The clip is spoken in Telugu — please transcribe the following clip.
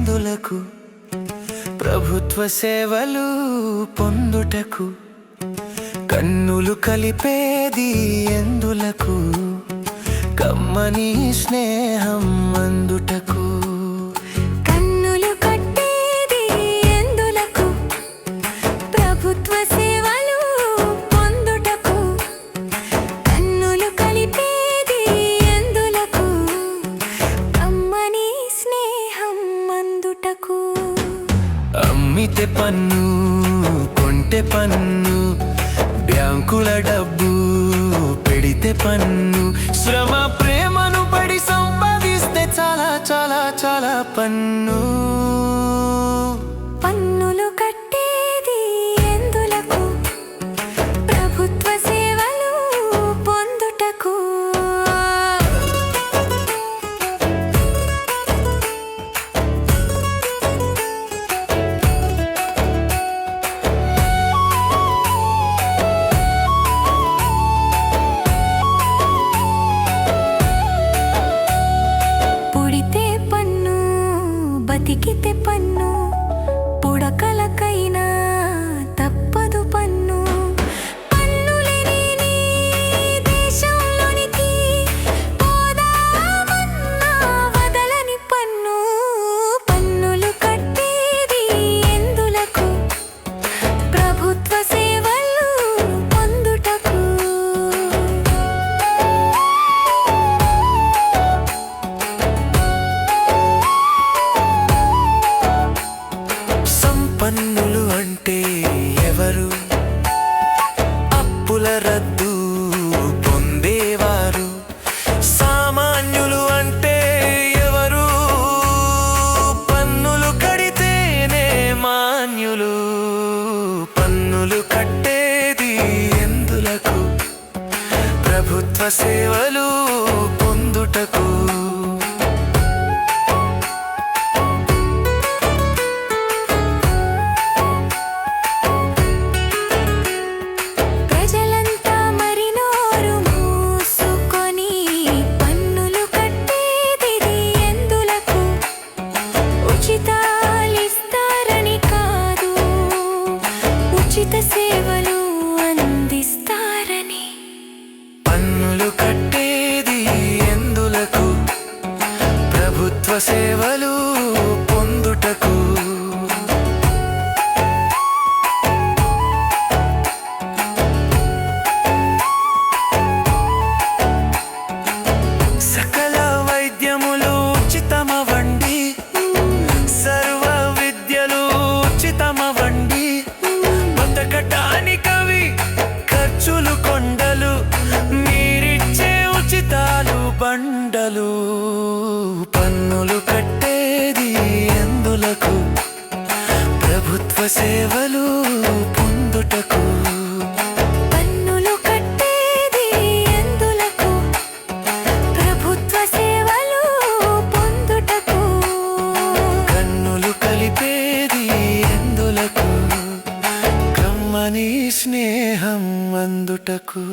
పన్నులు ప్రభుత్వ సేవలు పొందుటకు కన్నులు కలిపేది ఎందులకు కమ్మని స్నేహం అందుటకు. పన్ను కొంటె పన్ను బ్యాంకుల డబ్బు పెడితే పన్ను. శ్రమ ప్రేమను పడి సంపాదిస్తే చాలా చాలా చాలా పన్ను. బతికితే పన్ను మాన్యులు పన్నులు కట్టేది ఎందులకు? ప్రభుత్వ సేవలు ప్రభుత్వ పన్నులు కట్టేది ఎందులకు? ప్రభుత్వ సేవలు పొందుటకు. పన్నులు కట్టేది ఎందులకు? ప్రభుత్వ సేవలు పొందుటకు. కన్నులు కలిపేది ఎందులకు? కమ్మని స్నేహం అందుటకు.